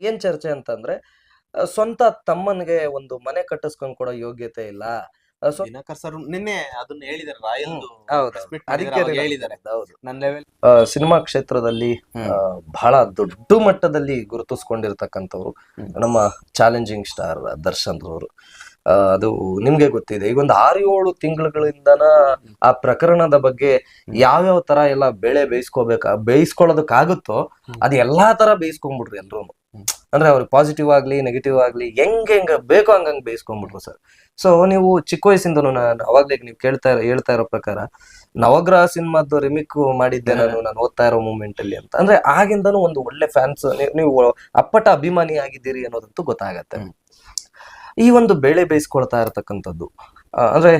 ಏನ್ ಚರ್ಚೆ ಅಂತಂದ್ರೆ ಸ್ವಂತ ತಮ್ಮನಿಗೆ ಒಂದು ಮನೆ ಕಟ್ಟಿಸ್ಕೊಂಡ್ ಕೊಡೋ ಯೋಗ್ಯತೆ ಇಲ್ಲ. ನಿನ್ನೆ ಅದನ್ನ ಹೇಳಿದಾರೆ ರಾಯಲ್ ಸಿನಿಮಾ ಕ್ಷೇತ್ರದಲ್ಲಿ ಬಹಳ ದೊಡ್ಡ ಮಟ್ಟದಲ್ಲಿ ಗುರುತಿಸ್ಕೊಂಡಿರ್ತಕ್ಕಂಥವ್ರು ನಮ್ಮ ಚಾಲೆಂಜಿಂಗ್ ಸ್ಟಾರ್ ದರ್ಶನ್ ಅವರು. ಅದು ನಿಮ್ಗೆ ಗೊತ್ತಿದೆ. ಈಗ ಒಂದು ಆರು ಏಳು ತಿಂಗಳುಗಳಿಂದನ ಆ ಪ್ರಕರಣದ ಬಗ್ಗೆ ಯಾವ್ಯಾವ ತರ ಎಲ್ಲ ಬೆಳೆ ಬೇಯಿಸ್ಕೋಬೇಕ ಬೇಯಿಸ್ಕೊಳ್ಳೋದಕ್ಕಾಗುತ್ತೋ ಅದ್ ಎಲ್ಲಾ ತರ ಬೇಯಿಸ್ಕೊಂಡ್ಬಿಡ್ರಿ ಎಲ್ರು. ಅಂದ್ರೆ ಅವ್ರಿಗೆ ಪಾಸಿಟಿವ್ ಆಗ್ಲಿ ನೆಗೆಟಿವ್ ಆಗ್ಲಿ ಹೆಂಗ್ ಹೆಂಗ ಬೇಕೋ ಹಂಗಂಗ್ ಬೇಯಿಸ್ಕೊಂಡ್ಬಿಟ್ರು ಸರ್. ಸೊ ನೀವು ಚಿಕ್ಕ ವಯಸ್ಸಿಂದನು ನಾನು ಅವಾಗ್ಲೇ ನೀವು ಕೇಳ್ತಾ ಇರೋ ಹೇಳ್ತಾ ಇರೋ ಪ್ರಕಾರ ನವಗ್ರಹ ಸಿನಿಮಾದ ರಿಮಿಕ್ ಮಾಡಿದ್ದೆ ನಾನು ನಾನು ಓದ್ತಾ ಇರೋ ಮೂಮೆಂಟ್ ಅಲ್ಲಿ ಅಂತ. ಅಂದ್ರೆ ಆಗಿಂದನೂ ಒಂದು ಒಳ್ಳೆ ಫ್ಯಾನ್ಸ್ ನೀವು ಅಪ್ಪಟ ಅಭಿಮಾನಿ ಆಗಿದ್ದೀರಿ ಅನ್ನೋದಂತೂ ಗೊತ್ತಾಗತ್ತೆ. ಈ ಒಂದು ಬೆಳೆ ಬೇಯಿಸ್ಕೊಳ್ತಾ ಇರತಕ್ಕಂಥದ್ದು ಅಂದ್ರೆ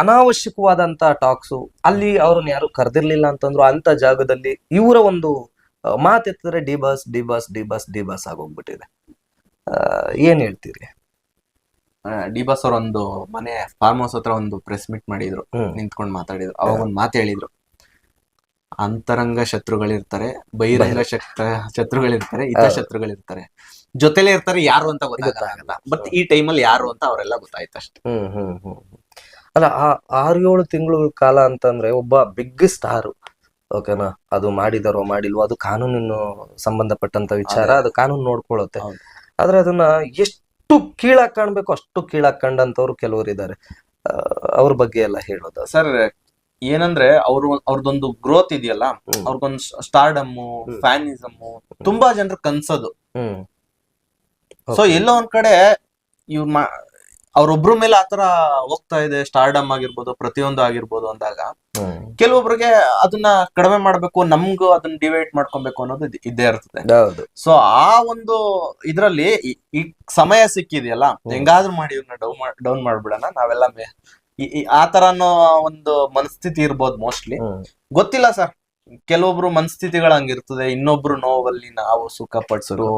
ಅನಾವಶ್ಯಕವಾದಂತ ಟಾಕ್ಸು ಅಲ್ಲಿ ಅವ್ರನ್ನ ಯಾರು ಕರೆದಿರ್ಲಿಲ್ಲ ಅಂತಂದ್ರು ಅಂತ ಜಾಗದಲ್ಲಿ ಇವರ ಒಂದು ಮಾತೆತ್ತಿದ್ರೆ D boss D boss D boss D boss ಆಗೋಗ್ಬಿಟ್ಟಿದೆ ಏನ್ ಹೇಳ್ತೀರಿ? ಡಿ ಬಾಸ್ ಅವ್ರ ಒಂದು ಮನೆ ಫಾರ್ಮ್ ಹೌಸ್ ಹತ್ರ ಒಂದು ಪ್ರೆಸ್ ಮೀಟ್ ಮಾಡಿದ್ರು. ನಿಂತ್ಕೊಂಡು ಮಾತಾಡಿದ್ರು. ಅವಾಗ ಒಂದ್ ಮಾತು ಹೇಳಿದ್ರು. ಅಂತರಂಗ ಶತ್ರುಗಳಿರ್ತಾರೆ ಬಹಿರಂಗ ಶಕ್ತ ಶತ್ರುಗಳಿರ್ತಾರೆ ಹಿತ ಶತ್ರುಗಳಿರ್ತಾರೆ. ಜೊತೆಲೇ ಇರ್ತಾರೆ ಯಾರು ಅಂತ ಗೊತ್ತಾಗಲ್ಲ. ಬಟ್ ಈ ಟೈಮಲ್ಲಿ ಯಾರು ಅಂತ ಅವರೆಲ್ಲ ಗೊತ್ತಾಯ್ತು ಅಷ್ಟೇ. ಹ್ಮ್ ಹ್ಮ್ ಹ್ಮ್ ಹ್ಮ್. ಅಲ್ಲ ಆ ಆರು ಏಳು ತಿಂಗಳು ಕಾಲ ಅಂತಂದ್ರೆ ಒಬ್ಬ ಬಿಗ್ ಸ್ಟಾರ್ ಓಕೆನಾ ಅದು ಮಾಡಿದಾರೋ ಮಾಡಿಲ್ವೋ ಅದು ಕಾನೂನಿನ ಸಂಬಂಧಪಟ್ಟಂತ ವಿಚಾರ. ಅದು. ಕಾನೂನು ನೋಡ್ಕೊಳ್ಳುತ್ತೆ. ಆದ್ರೆ ಅದನ್ನ ಎಷ್ಟು ಕೀಳಾಗ್ ಕಾಣ್ಬೇಕು ಅಷ್ಟು ಕೀಳಾಗ್ ಕಂಡಂತವ್ರು ಕೆಲವರು ಇದ್ದಾರೆ. ಅವ್ರ ಬಗ್ಗೆ ಎಲ್ಲ ಹೇಳೋದು ಸರ್ ಏನಂದ್ರೆ ಅವ್ರು ಅವ್ರದೊಂದು ಗ್ರೋತ್ ಇದೆಯಲ್ಲ. ಅವ್ರಿಗೊಂದು ಸ್ಟಾರ್ಡಮ್ಮು. ಫ್ಯಾನಿಸಮ್ಮು ತುಂಬಾ ಜನರು ಕನ್ಸೋದು. ಹ್ಮ್. ಸೊ ಎಲ್ಲೋ ಒಂದ್ ಕಡೆ ಇವ್ರು ಅವ್ರೊಬ್ರ ಮೇಲೆ ಆತರ ಹೋಗ್ತಾ ಇದೆ ಸ್ಟಾರ್ಡಮ್ ಆಗಿರ್ಬೋದು ಪ್ರತಿಯೊಂದು ಆಗಿರ್ಬೋದು ಅಂದಾಗ ಕೆಲವೊಬ್ರಿಗೆ ಅದನ್ನ ಕಡಿಮೆ ಮಾಡ್ಬೇಕು ನಮ್ಗೂ ಅದನ್ನ ಡಿವೈಡ್ ಮಾಡ್ಕೊಬೇಕು ಅನ್ನೋದು ಇದೇ ಇದ್ದೇ ಇರ್ತದೆ. ಸೊ ಆ ಒಂದು ಇದ್ರಲ್ಲಿ ಈ- ಸಮಯ ಸಿಕ್ಕಿದೆಯಲ್ಲ ಹೆಂಗಾದ್ರೂ ಮಾಡಿ ಇವ್ನ ಡೌನ್ ಡೌನ್ ಮಾಡ್ಬಿಡೋಣ ನಾವೆಲ್ಲ ಈ- ಆತರ ಆ ತರನೋ ಒಂದು ಮನಸ್ಥಿತಿ ಇರ್ಬೋದು ಮೋಸ್ಟ್ಲಿ ಗೊತ್ತಿಲ್ಲ ಸರ್ ಕೆಲವೊಬ್ರು ಮನಸ್ಥಿತಿಗಳು ಹಂಗಿರ್ತದೆ ಇನ್ನೊಬ್ರು ನೋವಲ್ಲಿ ನಾವು ಸುಖ ಪಡಿಸೋದು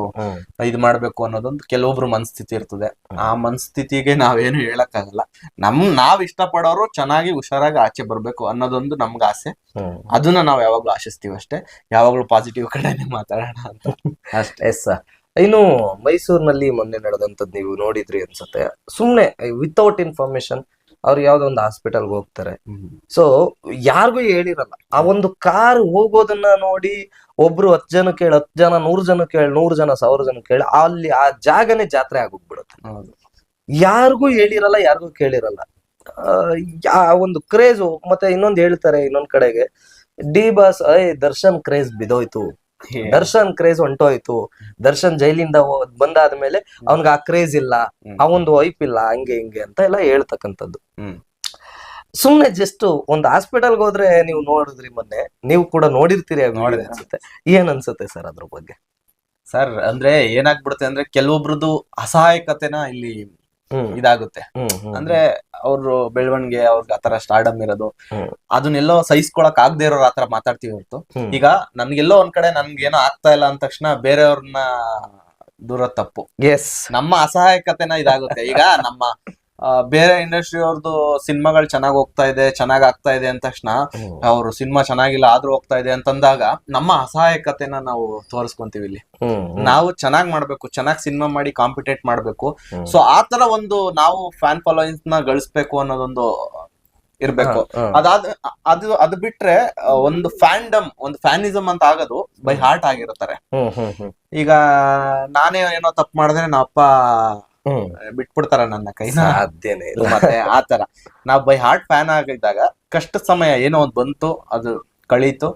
ಇದ್ ಮಾಡ್ಬೇಕು ಅನ್ನೋದೊಂದು ಕೆಲವೊಬ್ರು ಮನಸ್ಥಿತಿ ಇರ್ತದೆ. ಆ ಮನಸ್ಥಿತಿಗೆ ನಾವೇನು ಹೇಳಕ್ಕಾಗಲ್ಲ. ನಮ್ ನಾವ್ ಇಷ್ಟಪಡೋರು ಚೆನ್ನಾಗಿ ಹುಷಾರಾಗಿ ಆಚೆ ಬರ್ಬೇಕು ಅನ್ನೋದೊಂದು ನಮ್ಗೆ ಆಸೆ. ಅದನ್ನ ನಾವ್ ಯಾವಾಗ್ಲೂ ಆಶಿಸ್ತೀವಿ ಅಷ್ಟೇ. ಯಾವಾಗ್ಲೂ ಪಾಸಿಟಿವ್ ಕಡೆನೆ ಮಾತಾಡೋಣ ಅಂತ. ಅಷ್ಟೇ ಎಸ್ ಇನ್ನು ಮೈಸೂರಿನಲ್ಲಿ ಮೊನ್ನೆ ನಡೆದಂತದ್ ನೀವು ನೋಡಿದ್ರಿ ಅನ್ಸುತ್ತೆ. ಸುಮ್ನೆ ವಿತೌಟ್ ಇನ್ಫಾರ್ಮೇಶನ್ ಅವ್ರು ಯಾವ್ದೋ ಒಂದು ಹಾಸ್ಪಿಟಲ್ಗೆ ಹೋಗ್ತಾರೆ. ಸೊ ಯಾರಿಗೂ ಹೇಳಿರಲ್ಲ. ಆ ಒಂದು ಕಾರ್ ಹೋಗೋದನ್ನ ನೋಡಿ ಒಬ್ರು ಹತ್ತು ಜನ ಕೇಳಿ ಹತ್ತು ಜನ ನೂರು ಜನ ಕೇಳಿ ನೂರು ಜನ ಸಾವಿರ ಜನ ಕೇಳಿ ಅಲ್ಲಿ ಆ ಜಾಗನೇ ಜಾತ್ರೆ ಆಗೋಗ್ಬಿಡುತ್ತೆ. ಯಾರಿಗೂ ಹೇಳಿರಲ್ಲ ಯಾರಿಗೂ ಕೇಳಿರಲ್ಲ. ಆ, ಒಂದು ಕ್ರೇಜು ಮತ್ತೆ ಇನ್ನೊಂದು ಹೇಳ್ತಾರೆ ಇನ್ನೊಂದ್ ಕಡೆಗೆ. D boss I Darshan craze ಬಿದೋಯ್ತು Darshan craze ಹೊಂಟೋಯ್ತು. ದರ್ಶನ್ ಜೈಲಿಂದ ಬಂದಾದ ಮೇಲೆ ಅವನ್ಗ ಆ ಕ್ರೇಜ್ ಇಲ್ಲ. ಅವನ್ದು ವೈಫ್ ವೈಪ್ ಇಲ್ಲ ಹಂಗೆ ಹಿಂಗೆ ಅಂತ ಎಲ್ಲ ಹೇಳ್ತಕ್ಕಂಥದ್ದು. ಸುಮ್ನೆ ಜಸ್ಟ್ ಒಂದ್ ಹಾಸ್ಪಿಟಲ್ಗೆ ಹೋದ್ರೆ ನೀವು ನೋಡಿದ್ರಿ ಮೊನ್ನೆ ನೀವು ಕೂಡ ನೋಡಿರ್ತೀರಿ ನೋಡಿದ್ರೆ ನೋಡಿದೆ. ಅನ್ಸುತ್ತೆ. ಏನ್ ಅನ್ಸುತ್ತೆ ಸರ್ ಅದ್ರ ಬಗ್ಗೆ? ಸರ್ ಅಂದ್ರೆ ಏನಾಗ್ಬಿಡುತ್ತೆ ಅಂದ್ರೆ ಕೆಲವೊಬ್ರದ್ದು ಅಸಹಾಯಕತೆನ ಇಲ್ಲಿ ಇದಾಗುತ್ತೆ. ಅಂದ್ರೆ ಅವ್ರು ಬೆಳವಣಿಗೆ ಅವ್ರಿಗೆ ಆತರ ಸ್ಟಾರ್ಡಮ್ ಇರೋದು. ಅದನ್ನೆಲ್ಲೋ ಸಹಿಸ್ಕೊಳಕ್ ಆಗದೆ ಇರೋರು ಆತರ ಮಾತಾಡ್ತೀವಿ ಹೊರತು. ಈಗ ನನ್ಗೆಲ್ಲೋ ಒಂದ್ ಕಡೆ ನನ್ಗೆ ಏನೋ ಆಗ್ತಾ ಇಲ್ಲ ಅಂದ ತಕ್ಷಣ ಬೇರೆಯವ್ರನ್ನ ದೂರ ತಪ್ಪು. ಎಸ್ ನಮ್ಮ ಅಸಹಾಯಕತೆನ ಇದಾಗುತ್ತೆ. ಈಗ ನಮ್ಮ ಬೇರೆ ಇಂಡಸ್ಟ್ರಿ ಅವ್ರದ್ದು ಸಿನಿಮಾಗಳು ಚೆನ್ನಾಗ್ ಹೋಗ್ತಾ ಇದೆ ಚೆನ್ನಾಗ್ ಆಗ್ತಾ ಇದೆ ಅಂದ ತಕ್ಷಣ ಅವ್ರು ಸಿನಿಮಾ ಚೆನ್ನಾಗಿಲ್ಲ ಆದ್ರೂ ಹೋಗ್ತಾ ಇದೆ ಅಂತಂದಾಗ ನಮ್ಮ ಅಸಹಾಯಕತೆನ ನಾವು ತೋರಿಸ್ಕೊಂತೀವಿ ಇಲ್ಲಿ. ನಾವು ಚೆನ್ನಾಗ್ ಮಾಡ್ಬೇಕು ಚೆನ್ನಾಗ್ ಸಿನಿಮಾ ಮಾಡಿ ಕಾಂಪಿಟೇಟ್ ಮಾಡ್ಬೇಕು. ಸೊ ಆತರ ಒಂದು ನಾವು ಫ್ಯಾನ್ ಫಾಲೋಯಿಂಗ್ನ ಗಳಿಸ್ಬೇಕು ಅನ್ನೋದೊಂದು ಇರ್ಬೇಕು. ಅದಾದ ಅದು ಅದು ಬಿಟ್ರೆ ಒಂದು ಫ್ಯಾಂಡಮ್ ಒಂದು ಫ್ಯಾನಿಸಮ್ ಅಂತ ಆಗೋದು ಬೈ ಹಾರ್ಟ್ ಹ್ಮ್. ಈಗ ನಾನೇ ಏನೋ ತಪ್ಪು ಮಾಡಿದ್ರೆ ನಮ್ಮ ಅಪ್ಪ ಬಿಟ್ಬಿಡ್ತಾರ ನನ್ನ ಕೈ ಸಾಧ್ಯನೇ ಇಲ್ಲ. ಮತ್ತೆ ಆತರ ನಾವ್ ಬೈ ಹಾರ್ಟ್ ಫ್ಯಾನ್ ಆಗಿದ್ದಾಗ ಕಷ್ಟ ಸಮಯ ಏನೋ ಒಂದ್ ಬಂತು ಅದು ಕಳೀತು.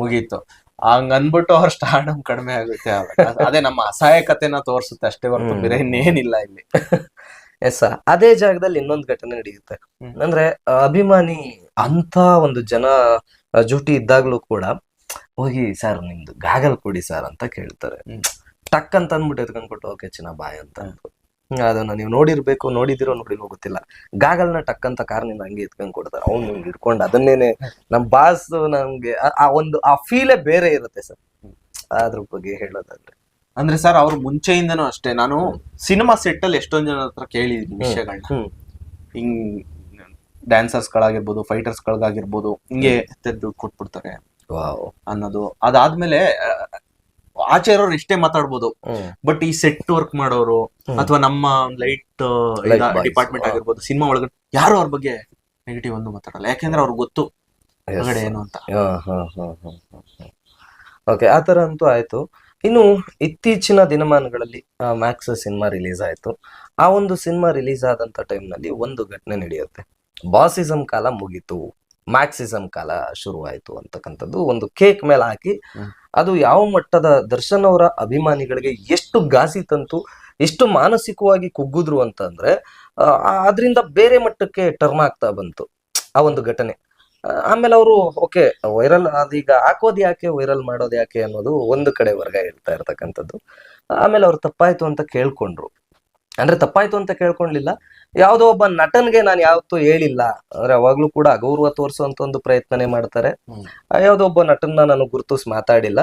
ಮುಗೀತು. ಹಂಗ ಅನ್ಬಿಟ್ಟು ಅವ್ರ ಸ್ಟಾರ್ಡಮ್ ಕಡಿಮೆ ಆಗುತ್ತೆ. ಅದೇ ನಮ್ಮ ಅಸಹಾಯಕತೆನ ತೋರಿಸುತ್ತೆ ಅಷ್ಟೇ ಹೊರತು. ಬೇರೆ ಇನ್ನೇನಿಲ್ಲ ಇಲ್ಲಿ. ಎಸ್ ಅದೇ ಜಾಗದಲ್ಲಿ ಇನ್ನೊಂದು ಘಟನೆ ನಡೆಯುತ್ತೆ. ಅಂದ್ರೆ ಅಭಿಮಾನಿ ಅಂತ ಒಂದು ಜನ ಜೂಟಿ ಇದ್ದಾಗ್ಲೂ ಕೂಡ ಹೋಗಿ ಸರ್ ನಿಮ್ದು ಗಾಗಲ್ ಕೊಡಿ ಸರ್ ಅಂತ ಕೇಳ್ತಾರೆ. ಟಕ್ ಅಂತ ಅಂದ್ಬಿಟ್ಟು ಎತ್ಕೊಂಡ್ಬಿಟ್ಟು ಓಕೆ ಚಿನ್ನ ಬಾಯ್ ಅಂತ ಅದನ್ನ ನೀವು ನೋಡಿರ್ಬೇಕು ನೋಡಿದಿರೋ ನೋಡಿಲ್ವೋ ಗೊತ್ತಿಲ್ಲ ಗಾಗಲ್ನ ಟಕ್ಕಂತ ಕಾರ್ನಿಂದ ಹಂಗೆ ಎತ್ಕೊಂಡ್ ಕೊಡ್ತಾರೆ. ಅವ್ನು ಹಿಂಗ್ ಹಿಡ್ಕೊಂಡು ಅದನ್ನೇನೆ ನಮ್ ಬಾಸ್ ನಮ್ಗೆ ಆ- ಒಂದು ಆ ಫೀಲೇ ಬೇರೆ ಇರುತ್ತೆ ಸರ್. ಅದ್ರ ಬಗ್ಗೆ ಹೇಳೋದಾದ್ರೆ. ಅಂದ್ರೆ ಸರ್ ಅವ್ರ ಮುಂಚೆಯಿಂದನೂ ಅಷ್ಟೇ. ನಾನು ಸಿನಿಮಾ ಸೆಟ್ ಅಲ್ಲಿ ಎಷ್ಟೊಂದ್ ಜನ ಹತ್ರ ಕೇಳಿದೀನಿ ವಿಷಯಗಳನ್ನ ಹಿಂಗ್ ಡ್ಯಾನ್ಸರ್ಸ್ ಗಳಾಗಿರ್ಬೋದು ಫೈಟರ್ಸ್ ಗಳಾಗಿರ್ಬೋದು ಹಿಂಗೆ ತೆದ್ದು ಕೊಟ್ಬಿಡ್ತಾರೆ ಅನ್ನೋದು. ಅದಾದ್ಮೇಲೆ ಆಚೆ ಇರೋರು ಇಷ್ಟೇ ಮಾತಾಡ್ಬೋದು. ಬಟ್ ಈ ಸೆಟ್ ವರ್ಕ್ ಮಾಡೋರು ಅಥವಾ ನಮ್ಮ ಲೈಟ್ ಡಿಪಾರ್ಟ್ಮೆಂಟ್. ಆಗಿರ್ಬೋದು ಸಿನಿಮಾ ಒಳಗಡೆ ಯಾರು ಅವ್ರ ಬಗ್ಗೆ ನೆಗೆಟಿವ್ ಒಂದು ಮಾತಾಡಲ್ಲ. ಯಾಕೆಂದ್ರೆ ಅವ್ರಿಗೆ ಗೊತ್ತು ಒಳಗಡೆ ಏನು ಅಂತ. ಓಕೆ ಆ ತರ ಅಂತೂ ಆಯ್ತು. ಇನ್ನು ಇತ್ತೀಚಿನ ದಿನಮಾನಗಳಲ್ಲಿ ಮ್ಯಾಕ್ಸ್ ಸಿನಿಮಾ ರಿಲೀಸ್ ಆಯ್ತು. ಆ ಒಂದು ಸಿನಿಮಾ ರಿಲೀಸ್ ಆದಂತ ಟೈಮ್ನಲ್ಲಿ ನಲ್ಲಿ ಒಂದು ಘಟನೆ ನಡೆಯುತ್ತೆ. ಬಾಸಿಸಮ್ ಕಾಲ ಮುಗೀತು. ಮ್ಯಾಕ್ಸಿಸಮ್ ಕಾಲ ಶುರುವಾಯಿತು ಅಂತಕ್ಕಂಥದ್ದು ಒಂದು ಕೇಕ್ ಮೇಲೆ ಹಾಕಿ ಅದು ಯಾವ ಮಟ್ಟದ ದರ್ಶನ್ ಅವರ ಅಭಿಮಾನಿಗಳಿಗೆ ಎಷ್ಟು ಗಾಸಿ ತಂತು ಎಷ್ಟು ಮಾನಸಿಕವಾಗಿ ಕುಗ್ಗಿದ್ರು ಅಂತಂದ್ರೆ ಅದರಿಂದ ಬೇರೆ ಮಟ್ಟಕ್ಕೆ ಟರ್ನ್ ಆಗ್ತಾ ಬಂತು ಆ ಒಂದು ಘಟನೆ. ಆಮೇಲೆ ಅವರು ಓಕೆ ವೈರಲ್ ಅದೀಗ ಹಾಕೋದು ಯಾಕೆ ವೈರಲ್ ಮಾಡೋದು ಯಾಕೆ ಅನ್ನೋದು ಒಂದು ಕಡೆ ವರ್ಗ ಹೇಳ್ತಾ ಇರ್ತಕ್ಕಂಥದ್ದು. ಆಮೇಲೆ ಅವ್ರು ತಪ್ಪಾಯ್ತು ಅಂತ ಕೇಳ್ಕೊಂಡ್ರು. ಅಂದ್ರೆ ತಪ್ಪಾಯ್ತು ಅಂತ ಕೇಳ್ಕೊಂಡ್ಲಿಲ್ಲ ಯಾವುದೋ ಒಬ್ಬ ನಟನ್ಗೆ ನಾನು ಯಾವತ್ತೂ ಹೇಳಿಲ್ಲ. ಅಂದ್ರೆ ಅವಾಗ್ಲೂ ಕೂಡ ಅಗೌರವ ತೋರಿಸುವಂತ ಒಂದು ಪ್ರಯತ್ನನೇ ಮಾಡ್ತಾರೆ. ಯಾವುದೋ ಒಬ್ಬ ನಟನ್ನ ನಾನು ಗುರುತಿಸಿ ಮಾತಾಡಿಲ್ಲ.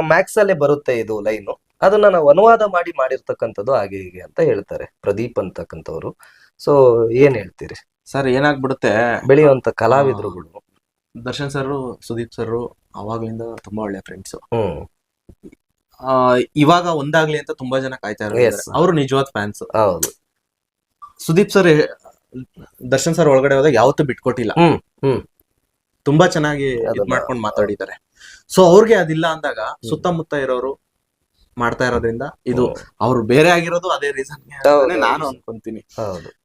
ಮ್ಯಾಕ್ಸ್ ಅಲ್ಲಿ ಬರುತ್ತೆ ಇದು ಲೈನು. ಅದನ್ನ ನಾವು ಅನುವಾದ ಮಾಡಿ ಮಾಡಿರ್ತಕ್ಕಂಥದ್ದು ಹಾಗೆ ಹೀಗೆ ಅಂತ ಹೇಳ್ತಾರೆ. ಪ್ರದೀಪ್ ಅಂತಕ್ಕಂಥವ್ರು. ಸೊ ಏನ್ ಹೇಳ್ತೀರಿ? ಸರ್ ಏನಾಗ್ಬಿಡುತ್ತೆ? ಬೆಳೆಯುವಂತ ಕಲಾವಿದರುಗಳು. ದರ್ಶನ್ ಸರ್ ಸುದೀಪ್ ಸರ್ ಅವಾಗ್ಲಿಂದ ತುಂಬಾ ಒಳ್ಳೆ ಫ್ರೆಂಡ್ಸ್ ಹ್ಮ್. ಇವಾಗ ಒಂದಾಗ್ಲಿ ಅಂತ ತುಂಬಾ ಜನ ಕಾಯ್ತಾ ಇದ್ದಾರೆ. ಅವರು ನಿಜವಾದ ಫ್ಯಾನ್ಸ್ ಹೌದು. ಸುದೀಪ್ ಸರ್ ದರ್ಶನ್ ಸರ್ ಒಳಗಡೆ ಹೋದಾಗ ಯಾವತ್ತೂ ಬಿಟ್ಕೊಟ್ಟಿಲ್ಲ. ಹ್ಮ್. ತುಂಬಾ ಚೆನ್ನಾಗಿ ಇದ್ ಮಾಡ್ಕೊಂಡು ಮಾತಾಡಿದ್ದಾರೆ. ಸೊ ಅವ್ರಿಗೆ ಅದಿಲ್ಲ ಅಂದಾಗ ಸುತ್ತಮುತ್ತ ಇರೋರು ಮಾಡ್ತಾ ಇರೋದ್ರಿಂದ ಇದು ಅವ್ರು ಬೇರೆ ಆಗಿರೋದು ಅದೇ ರೀಸನ್. ನಾನು ಅನ್ಕೊಂತೀನಿ.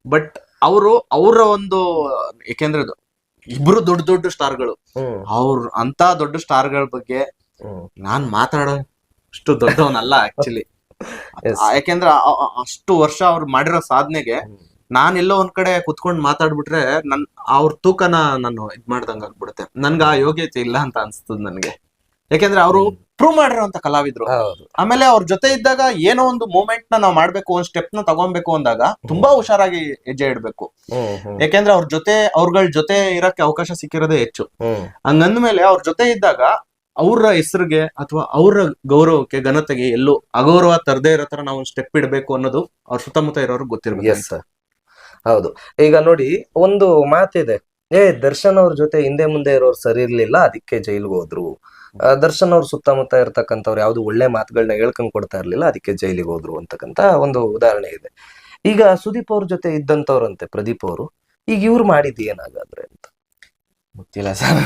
ಬಟ್ ಅವರು ಅವರ ಒಂದು ಏಕೆಂದ್ರೆ ಇಬ್ರು ದೊಡ್ಡ ದೊಡ್ಡ ಸ್ಟಾರ್ಗಳು ಗಳು ಅವ್ರ ಅಂತ ದೊಡ್ಡ ಸ್ಟಾರ್ಗಳ ಬಗ್ಗೆ ನಾನ್ ಮಾತಾಡೋ ಅಷ್ಟು ದೊಡ್ಡವನಲ್ಲ ಆಕ್ಚುಲಿ. ಯಾಕೆಂದ್ರೆ ಅಷ್ಟು ವರ್ಷ ಅವ್ರು ಮಾಡಿರೋ ಸಾಧನೆಗೆ ನಾನು ಎಲ್ಲೋ ಒಂದ್ ಕಡೆ ಕುತ್ಕೊಂಡ್ ಮಾತಾಡ್ಬಿಟ್ರೆ ನನ್ ಅವ್ರ ತೂಕನ ನಾನು ಇದ್ ಮಾಡ್ದಂಗ ಆಗ್ಬಿಡುತ್ತೆ. ನನ್ಗೆ ಆ ಯೋಗ್ಯತೆ ಇಲ್ಲ ಅಂತ ಅನ್ಸ್ತದ ನನ್ಗೆ. ಯಾಕೆಂದ್ರೆ ಅವರು ಪ್ರೂವ್ ಮಾಡಿರೋಂತ ಕಲಾವಿದ್ರು. ಆಮೇಲೆ ಅವ್ರ ಜೊತೆ ಇದ್ದಾಗ ಏನೋ ಒಂದು ಮೂಮೆಂಟ್ನ ನಾವು ಮಾಡ್ಬೇಕು ಒಂದ್ ಸ್ಟೆಪ್ನ ತಗೊಬೇಕು ಅಂದಾಗ ತುಂಬಾ ಹುಷಾರಾಗಿ ಹೆಜ್ಜೆ ಇಡ್ಬೇಕು. ಯಾಕೆಂದ್ರೆ ಅವ್ರ ಜೊತೆ ಅವ್ರಗಳ ಜೊತೆ ಇರಕ್ಕೆ ಅವಕಾಶ ಸಿಕ್ಕಿರೋದೇ ಹೆಚ್ಚು. ಹಂಗಂದ್ಮೇಲೆ ಅವ್ರ ಜೊತೆ ಇದ್ದಾಗ ಅವ್ರ ಹೆಸರಿಗೆ ಅಥವಾ ಅವರ ಗೌರವಕ್ಕೆ ಘನತೆಗೆ ಎಲ್ಲೂ ಅಗೌರವ ತರದೇ ಇರೋ ತರ ನಾವು ಸ್ಟೆಪ್ ಇಡಬೇಕು ಅನ್ನೋದು ಅವ್ರ ಸುತ್ತಮುತ್ತ ಇರೋರು ಗೊತ್ತಿರ್ಬೇಕು. ಸರ್ ಹೌದು. ಈಗ ನೋಡಿ ಒಂದು ಮಾತಿದೆ. ಏ ದರ್ಶನ್ ಅವ್ರ ಜೊತೆ ಹಿಂದೆ ಮುಂದೆ ಇರೋರು ಸರಿ ಇರ್ಲಿಲ್ಲ ಅದಕ್ಕೆ ಜೈಲಿಗೆ ಹೋದ್ರು. ದರ್ಶನ್ ಅವ್ರ ಸುತ್ತಮುತ್ತ ಇರ್ತಕ್ಕಂಥವ್ರು ಯಾವ್ದು ಒಳ್ಳೆ ಮಾತುಗಳನ್ನ ಹೇಳ್ಕೊಂಡ್ ಕೊಡ್ತಾ ಇರ್ಲಿಲ್ಲ ಅದಕ್ಕೆ ಜೈಲಿಗೆ ಹೋದ್ರು ಅಂತಕ್ಕಂತ ಒಂದು ಉದಾಹರಣೆ ಇದೆ. ಈಗ ಸುದೀಪ್ ಅವ್ರ ಜೊತೆ ಇದ್ದಂತವ್ರಂತೆ ಪ್ರದೀಪ್ ಅವರು ಈಗ ಇವ್ರು ಮಾಡಿದ್ ಏನಾಗಾದ್ರೆ ಅಂತ? ಗೊತ್ತಿಲ್ಲ ಸರ್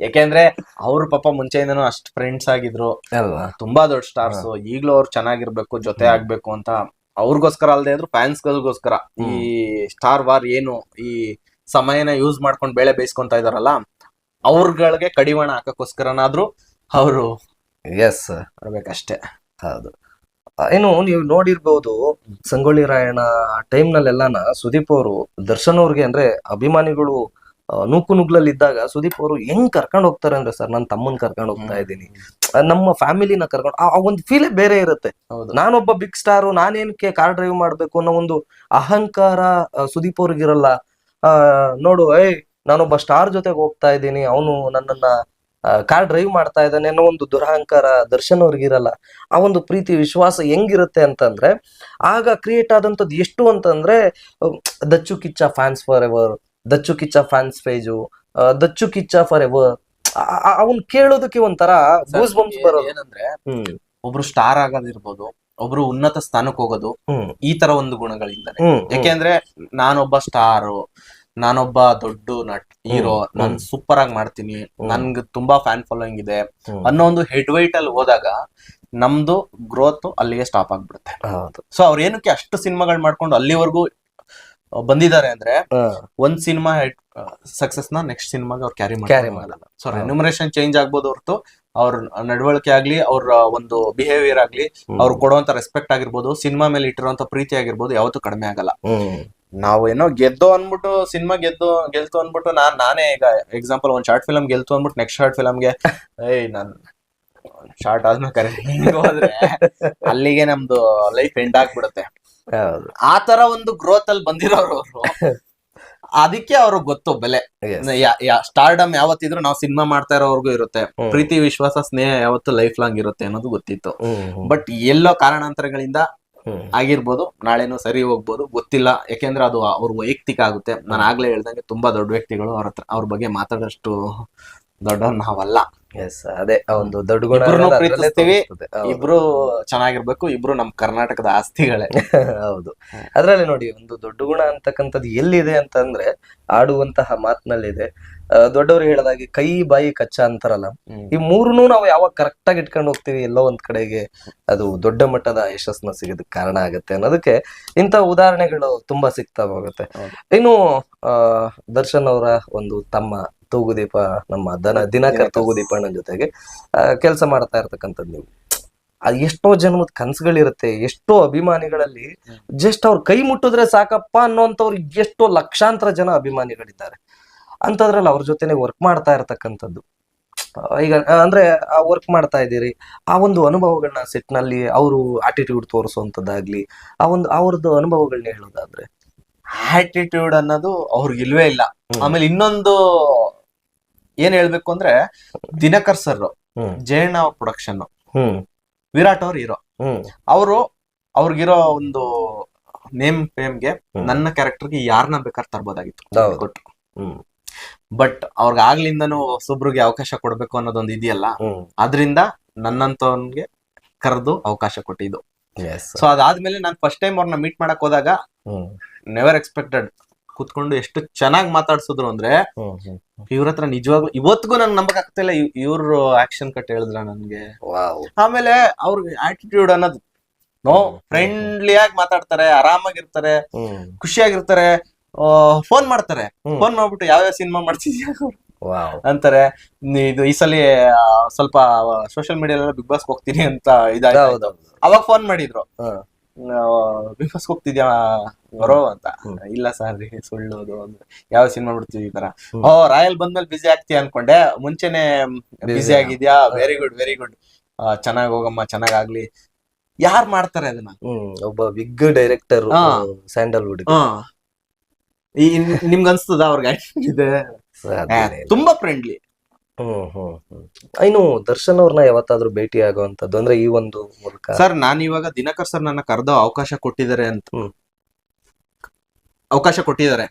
ಯಾಕೆಂದ್ರೆ ಅವ್ರ ಪಾಪ ಮುಂಚೆಯಿಂದನೂ ಅಷ್ಟ್ ಫ್ರೆಂಡ್ಸ್ ಆಗಿದ್ರು. ಅಲ್ವಾ? ತುಂಬಾ ದೊಡ್ಡ ಸ್ಟಾರ್ಸ್ ಈಗ್ಲೂ ಅವ್ರು ಚೆನ್ನಾಗಿರ್ಬೇಕು ಜೊತೆ ಆಗ್ಬೇಕು ಅಂತ ಅವ್ರಿಗೋಸ್ಕರ ಅಲ್ಲದೆ ಅಂದ್ರೆ ಫ್ಯಾನ್ಸ್ ಗಳಿಗೋಸ್ಕರ ಈ ಸ್ಟಾರ್ ವಾರ್ ಏನು ಈ ಸಮಯನ ಯೂಸ್ ಮಾಡ್ಕೊಂಡು ಬೇಳೆ ಬೇಯಿಸ್ಕೊಂತ ಇದಾರಲ್ಲ ಅವ್ರಗಳಿಗೆ ಕಡಿವಾಣ ಹಾಕಕ್ಕೋಸ್ಕರನಾದ್ರೂ ಅವರು ಎಸ್ ಬರ್ಬೇಕಷ್ಟೇ. ಹೌದು. ಏನು ನೀವು ನೋಡಿರ್ಬೋದು ಸಂಗೊಳ್ಳಿ ರಾಯಣ್ಣ ಟೈಮ್ ನಲ್ಲೆಲ್ಲಾನ ಸುದೀಪ್ ಅವರು ದರ್ಶನ್ ಅವ್ರಿಗೆ ಅಂದ್ರೆ ಅಭಿಮಾನಿಗಳು ನೂಕು ನುಗ್ಲಲ್ಲಿ ಇದ್ದಾಗ ಸುದೀಪ್ ಅವರು ಹೆಂಗ್ ಕರ್ಕೊಂಡು ಹೋಗ್ತಾರೆ ಅಂದ್ರೆ ಸರ್ ನನ್ನ ತಮ್ಮನ್ ಕರ್ಕೊಂಡು ಹೋಗ್ತಾ ಇದ್ದೀನಿ. ನಮ್ಮ ಫ್ಯಾಮಿಲಿನ ಕರ್ಕೊಂಡು ಆ ಒಂದು ಫೀಲೇ ಬೇರೆ ಇರುತ್ತೆ. ಹೌದು. ನಾನೊಬ್ಬ ಬಿಗ್ ಸ್ಟಾರು ನಾನೇನಕ್ಕೆ ಕಾರ್ ಡ್ರೈವ್ ಮಾಡ್ಬೇಕು ಅನ್ನೋ ಒಂದು ಅಹಂಕಾರ ಸುದೀಪ್ ಅವ್ರಿಗಿರಲ್ಲ. ಆ ನೋಡು ಏಯ್ ನಾನೊಬ್ಬ ಸ್ಟಾರ್ ಜೊತೆಗೆ ಹೋಗ್ತಾ ಇದ್ದೀನಿ. ಅವನು ನನ್ನನ್ನ ಕಾರ್ ಡ್ರೈವ್ ಮಾಡ್ತಾ ಇದ್ದಾನೆ ಅನ್ನೋ ಒಂದು ದುರಹಂಕಾರ ದರ್ಶನ್ ಅವ್ರಿಗಿರಲ್ಲ. ಆ ಒಂದು ಪ್ರೀತಿ ವಿಶ್ವಾಸ ಹೆಂಗಿರುತ್ತೆ ಅಂತಂದ್ರೆ ಆಗ ಕ್ರಿಯೇಟ್ ಆದಂತದ್ದು ಎಷ್ಟು ಅಂತಂದ್ರೆ Dachu Kichcha fans for ever Dachu Kichcha fans page Dachu Kichcha for ever ಅವನ್ ಕೇಳೋದಕ್ಕೆ ಒಂಥರ ಗೂಸ್ ಬಂಪ್ಸ್ ಬರೋದು. ಏನಂದ್ರೆ ಒಬ್ರು ಸ್ಟಾರ್ ಆಗೋದಿರ್ಬೋದು ಒಬ್ರು ಉನ್ನತ ಸ್ಥಾನಕ್ಕೆ ಹೋಗೋದು ಈ ತರ ಒಂದು ಹ್ಮ್ ಯಾಕೆಂದ್ರೆ ನಾನೊಬ್ಬ ಸ್ಟಾರು ನಾನೊಬ್ಬ ದೊಡ್ಡ ನಟ್ ಹೀರೋ. ನಾನ್ ಸೂಪರ್ ಆಗಿ ಮಾಡ್ತೀನಿ ನನ್ಗ್ ತುಂಬಾ ಫ್ಯಾನ್ ಫಾಲೋಯಿಂಗ್ ಇದೆ. ಅನ್ನೋ ಒಂದು ಹೆಡ್ ವೈಟ್ ಅಲ್ಲಿ ಹೋದಾಗ ನಮ್ದು ಗ್ರೋತ್ ಅಲ್ಲಿಗೆ ಸ್ಟಾಪ್ ಆಗ್ಬಿಡುತ್ತೆ. ಸೊ ಅವ್ರ ಏನಕ್ಕೆ ಅಷ್ಟು ಸಿನಿಮಾಗಳು ಮಾಡ್ಕೊಂಡು ಅಲ್ಲಿವರೆಗೂ ಬಂದಿದ್ದಾರೆ ಅಂದ್ರೆ. ಒಂದ್ ಸಿನಿಮಾ ಸಕ್ಸಸ್ನ ನೆಕ್ಸ್ಟ್ ಸಿನಿಮಾಗೆ ಅವ್ರು ಕ್ಯಾರಿ ಕ್ಯಾರಿ ಮಾಡಲ್ಲ. ಸೊ ರೆನ್ಯುಮರೇಷನ್ ಚೇಂಜ್ ಆಗ್ಬೋದು ಹೊರತು ಅವ್ರ ನಡವಳಿಕೆ ಆಗ್ಲಿ ಅವ್ರ ಒಂದು ಬಿಹೇವಿಯರ್ ಆಗ್ಲಿ ಅವ್ರು ಕೊಡುವಂತ ರೆಸ್ಪೆಕ್ಟ್ ಆಗಿರ್ಬೋದು ಸಿನಿಮಾ ಮೇಲೆ ಇಟ್ಟಿರುವಂತ ಪ್ರೀತಿ ಆಗಿರ್ಬೋದು ಯಾವತ್ತು ಕಡಿಮೆ ಆಗಲ್ಲ. ನಾವು ಏನೋ ಗೆದ್ದು ಅನ್ಬಿಟ್ಟು ಸಿನಿಮಾ ಗೆದ್ದು ಗೆಲ್ತು ಅನ್ಬಿಟ್ಟು ನಾನ್ ನಾನೇ ಈಗ ಎಕ್ಸಾಂಪಲ್ ಒಂದ್ ಶಾರ್ಟ್ ಫಿಲಮ್ ಗೆಲ್ತು ಅನ್ಬಿಟ್ಟು ನೆಕ್ಸ್ಟ್ ಶಾರ್ಟ್ ಫಿಲಮ್ಗೆ ಏಯ್ ನಾನ್ ಶಾರ್ಟ್ ಆದ್ಮೇಲೆ ಕರೆ ಅಲ್ಲಿಗೆ ನಮ್ದು ಲೈಫ್ ಎಂಡ್ ಆಗ್ಬಿಡುತ್ತೆ. ಆ ತರ ಒಂದು ಗ್ರೋತ್ ಅಲ್ಲಿ ಬಂದಿರೋರು ಅವರು. ಅದಕ್ಕೆ ಅವ್ರಿಗೆ ಗೊತ್ತು ಬೆಲೆ. ಸ್ಟಾರ್ಡಮ್ ಯಾವತ್ತಿದ್ರು ನಾವು ಸಿನಿಮಾ ಮಾಡ್ತಾ ಇರೋವರೆಗೂ ಇರುತ್ತೆ. ಪ್ರೀತಿ ವಿಶ್ವಾಸ ಸ್ನೇಹ ಯಾವತ್ತು ಲೈಫ್ ಲಾಂಗ್ ಇರುತ್ತೆ ಅನ್ನೋದು ಗೊತ್ತಿತ್ತು. ಬಟ್ ಎಲ್ಲೋ ಕಾರಣಾಂತರಗಳಿಂದ ಆಗಿರ್ಬೋದು ನಾಳೆನೂ ಸರಿ ಹೋಗ್ಬೋದು ಗೊತ್ತಿಲ್ಲ. ಯಾಕೆಂದ್ರೆ ಅದು ಅವ್ರ ವೈಯಕ್ತಿಕ ಆಗುತ್ತೆ. ನಾನು ಆಗ್ಲೇ ಹೇಳ್ದಂಗೆ ತುಂಬಾ ದೊಡ್ಡ ವ್ಯಕ್ತಿಗಳು ಅವ್ರ ಹತ್ರ ಅವ್ರ ಬಗ್ಗೆ ಮಾತಾಡೋಷ್ಟು ದೊಡ್ಡ ನಾವಲ್ಲ. ಎಸ್ ಅದೇ ಒಂದು ದೊಡ್ಡ ಗುಣ ಪ್ರೀತಿಸ್ತೀವಿ. ಇಬ್ರು ಚೆನ್ನಾಗಿರ್ಬೇಕು ಇಬ್ರು ನಮ್ ಕರ್ನಾಟಕದ ಆಸ್ತಿಗಳೇ. ಹೌದು. ಅದ್ರಲ್ಲಿ ನೋಡಿ ಒಂದು ದೊಡ್ಡ ಗುಣ ಅಂತಕ್ಕಂಥದ್ದು ಎಲ್ಲಿದೆ ಅಂತಂದ್ರೆ ಆಡುವಂತಹ ಮಾತಿನಲ್ಲಿದೆ. ದೊಡ್ಡವರು ಹೇಳಿದಾಗೆ ಕೈ ಬಾಯಿ ಕಚ್ಚ ಅಂತಾರಲ್ಲ ಈ ಮೂರನ್ನೂ ನಾವು ಯಾವಾಗ ಕರೆಕ್ಟ್ ಆಗಿ ಇಟ್ಕೊಂಡು ಹೋಗ್ತೀವಿ ಎಲ್ಲೋ ಒಂದ್ ಕಡೆಗೆ ಅದು ದೊಡ್ಡ ಮಟ್ಟದ ಯಶಸ್ಸನ್ನ ಸಿಗೋದಕ್ಕೆ ಕಾರಣ ಆಗುತ್ತೆ ಅನ್ನೋದಕ್ಕೆ ಇಂಥ ಉದಾಹರಣೆಗಳು ತುಂಬಾ ಸಿಗ್ತಾ ಹೋಗುತ್ತೆ. ಇನ್ನು ದರ್ಶನ್ ಅವರ ಒಂದು ತಮ್ಮ ತೂಗುದೀಪ ನಮ್ಮ ದನ ದಿನಕರ್. ತೂಗುದೀಪ ಅಣ್ಣನ ಜೊತೆಗೆ ಕೆಲಸ ಮಾಡ್ತಾ ಇರ್ತಕ್ಕಂಥದ್ದು ನೀವು. ಅದ್ ಎಷ್ಟೋ ಜನ್ಮದ ಕನಸುಗಳಿರುತ್ತೆ ಎಷ್ಟೋ ಅಭಿಮಾನಿಗಳಲ್ಲಿ ಜಸ್ಟ್ ಅವ್ರ ಕೈ ಮುಟ್ಟಿದ್ರೆ ಸಾಕಪ್ಪ ಅನ್ನೋಂಥವ್ರು ಎಷ್ಟೋ ಲಕ್ಷಾಂತರ ಜನ ಅಭಿಮಾನಿಗಳಿದ್ದಾರೆ. ಅಂತದ್ರಲ್ಲಿ ಅವ್ರ ಜೊತೆನೆ ವರ್ಕ್ ಮಾಡ್ತಾ ಇರತಕ್ಕಂಥದ್ದು. ಈಗ ಅಂದ್ರೆ ಆ ವರ್ಕ್ ಮಾಡ್ತಾ ಇದ್ದೀರಿ ಆ ಒಂದು ಅನುಭವಗಳನ್ನ ಸೆಟ್ನಲ್ಲಿ ಅವರು ಆಟಿಟ್ಯೂಡ್ ತೋರಿಸುವಂತದ್ದಾಗ್ಲಿ ಆ ಒಂದು ಅವ್ರದ್ದು ಅನುಭವಗಳನ್ನ ಹೇಳೋದಾದ್ರೆ. ಆಟಿಟ್ಯೂಡ್ ಅನ್ನೋದು ಅವ್ರಿಗೆ ಇಲ್ವೇ ಇಲ್ಲ ಆಮೇಲೆ ಇನ್ನೊಂದು ಏನ್ ಹೇಳ್ಬೇಕು ಅಂದ್ರೆ ದಿನಕರ್ ಸರ್ ಜಯಣ್ಣ ಪ್ರೊಡಕ್ಷನ್ ಹ್ಮ್. ವಿರಾಟ್ ಅವ್ರ ಹೀರೋ ಅವರು ಅವ್ರಿಗಿರೋ ಒಂದು ನೇಮ್ ಫೇಮ್ಗೆ. ನನ್ನ ಕ್ಯಾರೆಕ್ಟರ್ಗೆ ಯಾರನ್ನ ಬೇಕಾದ್ರೆ ತರ್ಬೋದಾಗಿತ್ತು. ಕೊಟ್ಟು ಬಟ್ ಅವ್ರಿಗೆ ಆಗ್ಲಿಂದನೂ ಹೊಸೊಬ್ರಿಗೆ ಅವಕಾಶ ಕೊಡ್ಬೇಕು ಅನ್ನೋದೊಂದು ಇದೆಯಲ್ಲ ಅದರಿಂದ ನನ್ನಂತವನ್ಗೆ ಕರೆದು ಅವಕಾಶ ಕೊಟ್ಟಿದ್ದು. ಸೊ ಅದಾದ್ಮೇಲೆ ನಾನು ಫಸ್ಟ್ ಟೈಮ್ ಅವ್ರನ್ನ ಮೀಟ್ ಮಾಡಕ್ ಹೋದಾಗ ಹ್ಮ್. ನೆವರ್ ಎಕ್ಸ್ಪೆಕ್ಟೆಡ್ ಕುತ್ಕೊಂಡು ಎಷ್ಟು ಚೆನ್ನಾಗಿ ಮಾತಾಡ್ಸಿದ್ರು ಅಂದ್ರೆ ಇವ್ರ ಹತ್ರ ನಿಜವಾಗ್ಲೂ ಇವತ್ತಿಗೂ ನಂಗೆ ನಂಬಕ್ ಆಗ್ತಿಲ್ಲ ಇವ್ರು ಆಕ್ಷನ್ ಕಟ್ ಹೇಳಿದ್ರ ನನ್ಗೆ? ಆಮೇಲೆ ಅವ್ರ ಆಟಿಟ್ಯೂಡ್ ಅನ್ನೋದು ನೋ ಫ್ರೆಂಡ್ಲಿ ಆಗಿ ಮಾತಾಡ್ತಾರೆ ಆರಾಮಾಗಿರ್ತಾರೆ ಖುಷಿಯಾಗಿರ್ತಾರೆ ಫೋನ್ ಮಾಡ್ತಾರೆ. ಫೋನ್ ಮಾಡ್ಬಿಟ್ಟು ಯಾವ್ಯಾವ ಸಿನಿಮಾ ಮಾಡ್ತಿದ್ಯಾ ಅಂತಾರೆ ಇದು ಈ ಸಲ ಸ್ವಲ್ಪ ಸೋಷಿಯಲ್ ಮೀಡಿಯಾ ಬಿಗ್ ಬಾಸ್ ಹೋಗ್ತೀನಿ ಅಂತ ಇದಾಯ್ತು. ಅವಾಗ ಫೋನ್ ಮಾಡಿದ್ರು. ಬಿಗ್ ಬಾಸ್ ಹೋಗ್ತಿದ್ಯಾ? ಬರೋ ಅಂತ. ಇಲ್ಲ ಸರ್ ಸುಳ್ಳು ಅದು ಅಂದ್ರೆ. ಯಾವ ಸಿನಿಮಾ ಬಿಡ್ತೀವಿ ಈ ತರ? ಓ ರಾಯಲ್ ಬಂದ್ಮೇಲೆ ಬಿಸಿ ಆಗ್ತೀಯ ಅನ್ಕೊಂಡೆ. ಮುಂಚೆನೆ ಬಿಸಿ ಆಗಿದ್ಯಾ? ವೆರಿ ಗುಡ್ ವೆರಿ ಗುಡ್ ಚೆನ್ನಾಗ್ ಹೋಗಮ್ಮ ಚೆನ್ನಾಗ್ ಆಗ್ಲಿ. ಯಾರ್ ಮಾಡ್ತಾರೆ ಅದನ್ನ? ಒಬ್ಬ ಬಿಗ್ ಡೈರೆಕ್ಟರ್. ಸ್ಯಾಂಡಲ್ವುಡ್. ಈ ನಿಮ್ಗನ್ಸ್ತದ ಅವ್ರಿಗೆ? ಇದೆ ತುಂಬಾ ಫ್ರೆಂಡ್ಲಿ ಇನ್ನು ದರ್ಶನ್ ಅವ್ರನ್ನ ಯಾವತ್ತಾದ್ರೂ ಭೇಟಿ ಆಗುವಂತದ್ದು ಅಂದ್ರೆ ಈ ಒಂದು ಮೂಲಕ? ಸರ್ ನಾನು ಇವಾಗ ದಿನಕರ್ ಸರ್ ನನ್ನ ಕರೆದು ಅವಕಾಶ ಕೊಟ್ಟಿದ್ದಾರೆ ಅಂತ. ಅವಕಾಶ ಕೊಟ್ಟಿದ್ದಾರೆ.